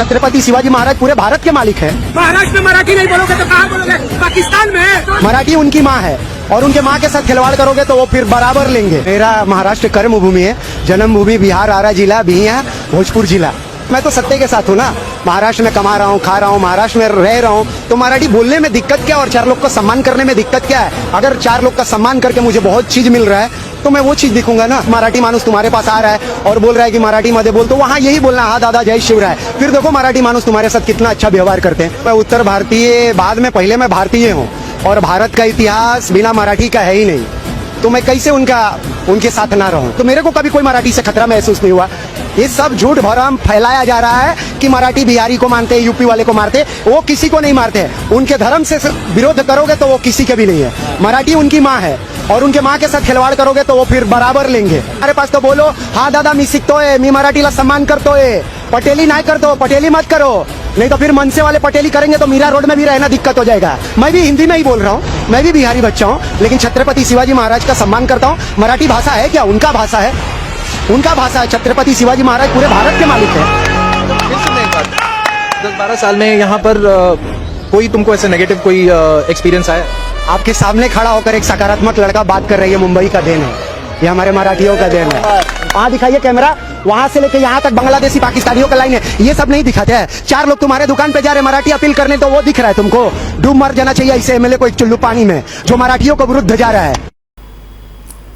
छत्रपति शिवाजी महाराज पूरे भारत के मालिक है। महाराष्ट्र में मराठी नहीं बोलोगे तो कहाँ बोलोगे? पाकिस्तान में? मराठी उनकी माँ है और उनके माँ के साथ खिलवाड़ करोगे तो वो फिर बराबर लेंगे। मेरा महाराष्ट्र कर्म भूमि है जन्म भूमि बिहार आरा जिला भी बिहिया भोजपुर जिला। मैं तो सत्य के साथ हूँ ना। महाराष्ट्र में कमा रहा हूँ खा रहा हूँ महाराष्ट्र में रह रहा हूँ। तो मराठी बोलने में दिक्कत क्या और चार लोग का सम्मान करने में दिक्कत क्या है? अगर चार लोग का सम्मान करके मुझे बहुत चीज़ मिल रहा है तो मैं वो चीज़ देखूँगा ना। मराठी मानुस तुम्हारे पास आ रहा है और बोल रहा है कि मराठी मध्य बोल तो वहाँ यही बोलना हाँ दादा, जय शिवराय फिर देखो, मराठी मानुस तुम्हारे साथ कितना अच्छा व्यवहार करते हैं। मैं उत्तर भारतीय, बाद में, पहले मैं भारतीय हूँ और भारत का इतिहास बिना मराठी का है ही नहीं। तो मैं कैसे उनका, उनके साथ ना रहूँ? तो मेरे को कभी कोई मराठी से खतरा महसूस नहीं हुआ। ये सब झूठ भरम फैलाया जा रहा है कि मराठी बिहारी को मानते हैं यूपी वाले को मारते, वो किसी को नहीं मारते। हैं उनके धर्म से विरोध करोगे तो वो किसी के भी नहीं है। मराठी उनकी माँ है और उनके माँ के साथ खिलवाड़ करोगे तो वो फिर बराबर लेंगे। हमारे पास तो बोलो हाँ दादा, मी है, मी मराठीला सम्मान करतोय पटेली नाही करतो, पटेली मत करो। नहीं तो फिर मनसे वाले पटेली करेंगे तो मीरा रोड में भी रहना दिक्कत हो जाएगा। मैं भी हिंदी में ही बोल रहा हूँ, मैं भी बिहारी बच्चा हूँ, लेकिन छत्रपति शिवाजी महाराज का सम्मान करता हूँ। मराठी भाषा है क्या? उनका भाषा है। उनका भाषा है छत्रपति शिवाजी महाराज पूरे भारत के मालिक है। दस बारह साल में यहाँ पर कोई तुमको ऐसे नेगेटिव कोई एक्सपीरियंस आया? आपके सामने खड़ा होकर एक सकारात्मक लड़का बात कर रही है मुंबई का देन है। ये हमारे मराठियों का देन है। वहाँ दिखाइए कैमरा वहाँ से लेके यहाँ तक बांग्लादेशी पाकिस्तानियों का लाइन है। ये सब नहीं दिखाते हैं। चार लोग तुम्हारे दुकान पे जा रहे हैं मराठी अपील करने तो वो दिख रहा है तुमको। डूब मर जाना चाहिए ऐसे एमएलए को एक चुल्लू पानी में जो मराठियों को विरुद्ध जा रहा है।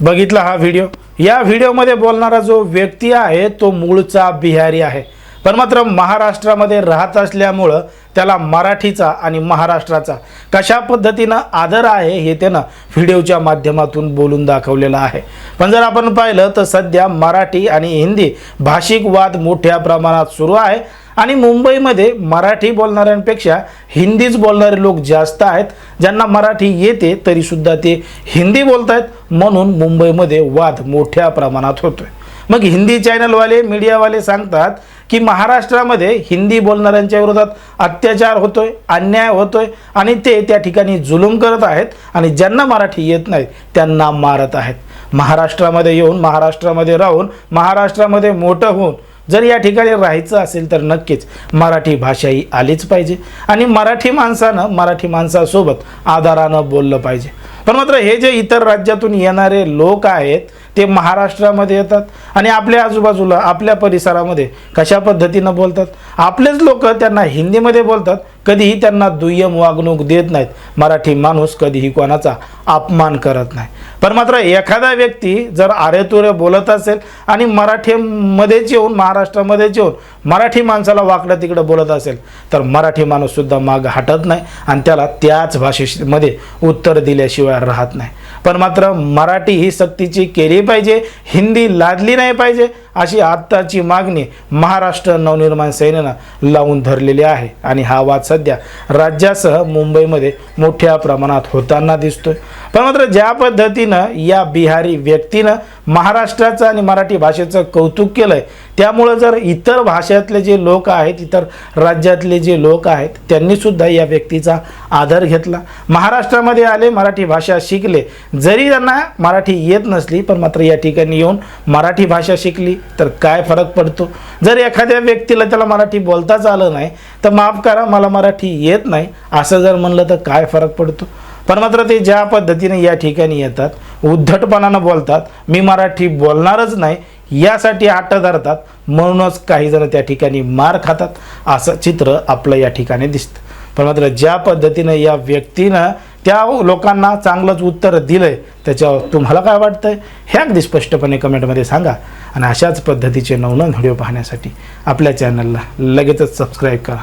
बघितला हा व्हिडिओ या व्हिडिओमध्ये बोलणारा जो व्यक्ती आहे तो मूळचा बिहारी आहे. पण मात्र महाराष्ट्रामध्ये राहत असल्यामुळं त्याला मराठीचा आणि महाराष्ट्राचा कशा पद्धतीनं आदर आहे हे त्यानं व्हिडिओच्या माध्यमातून बोलून दाखवलेलं आहे. पण जर आपण पाहिलं तर सध्या मराठी आणि हिंदी भाषिक वाद मोठ्या प्रमाणात सुरू आहे. आणि मुंबईमध्ये मराठी बोलणाऱ्यांपेक्षा हिंदीच बोलणारे लोक जास्त आहेत. ज्यांना मराठी येते तरीसुद्धा ते हिंदी बोलत आहेत म्हणून मुंबईमध्ये वाद मोठ्या प्रमाणात होतोय. मग हिंदी चॅनलवाले मीडियावाले सांगतात की महाराष्ट्रामध्ये हिंदी बोलणाऱ्यांच्या विरोधात अत्याचार होतोय अन्याय होतोय आणि ते त्या ठिकाणी जुलूम करत आहेत आणि ज्यांना मराठी येत नाही त्यांना मारत आहेत. महाराष्ट्रामध्ये येऊन महाराष्ट्रामध्ये राहून महाराष्ट्रामध्ये मोठं होऊन जर या ठिकाणी राहायचं असेल तर नक्कीच मराठी भाषा ही आलीच पाहिजे. आणि मराठी माणसानं मराठी माणसासोबत आदरानं बोललं पाहिजे. पण मात्र हे जे इतर राज्यातून येणारे लोक आहेत ते महाराष्ट्रामध्ये येतात आणि आपल्या आजूबाजूला आपल्या परिसरामध्ये कशा पद्धतीनं बोलतात? आपलेच लोक त्यांना हिंदीमध्ये बोलतात कधीही त्यांना दुय्यम वागणूक देत नाहीत. मराठी माणूस कधीही कोणाचा अपमान करत नाही. पण मात्र एखादा व्यक्ती जर आरेतुरे बोलत असेल आणि मराठीमध्येच येऊन महाराष्ट्रामध्येच येऊन मराठी माणसाला वाकडं तिकडं बोलत असेल तर मराठी माणूससुद्धा मागं हटत नाही आणि त्याला त्याच भाषेमध्ये उत्तर दिल्याशिवाय राहत नाही. पण मात्र मराठी ही सक्तीची केली पाहिजे हिंदी लादली नाही पाहिजे अशी आत्ताची मागणी महाराष्ट्र नवनिर्माण सेनेनं लावून धरलेली आहे. आणि हा वाद सध्या राज्यासह मुंबईमध्ये मोठ्या प्रमाणात होताना दिसतोय. पण मात्र ज्या पद्धतीनं या बिहारी व्यक्तीनं महाराष्ट्राचं आणि मराठी भाषेचं कौतुक केलं आहे त्यामुळं जर इतर भाषेतले जे लोक आहेत इतर राज्यातले जे लोक आहेत त्यांनीसुद्धा या व्यक्तीचा आदर घेतला. महाराष्ट्रामध्ये आले मराठी भाषा शिकले. जरी त्यांना मराठी येत नसली पण मात्र या ठिकाणी येऊन मराठी भाषा शिकली तर काय फरक पडतो? जर एखाद्या व्यक्तीला त्याला मराठी बोलताच आलं नाही तर माफ करा मला मराठी येत नाही. असं जर म्हणलं तर काय फरक पडतो? पण मात्र ते ज्या पद्धतीने या ठिकाणी येतात उद्धटपणानं बोलतात मी मराठी बोलणारच नाही यासाठी आट धरतात म्हणूनच काही जण त्या ठिकाणी मार खातात असं चित्र आपलं या ठिकाणी दिसतं. पण मात्र ज्या पद्धतीनं या व्यक्तीनं त्या लोकांना चांगलंच उत्तर दिलं आहे त्याच्यावर तुम्हाला काय वाटतंय? हे अगदी स्पष्टपणे कमेंटमध्ये सांगा. आणि अशाच पद्धतीचे नवनव व्हिडिओ पाहण्यासाठी आपल्या चॅनलला लगेचच सबस्क्राईब करा.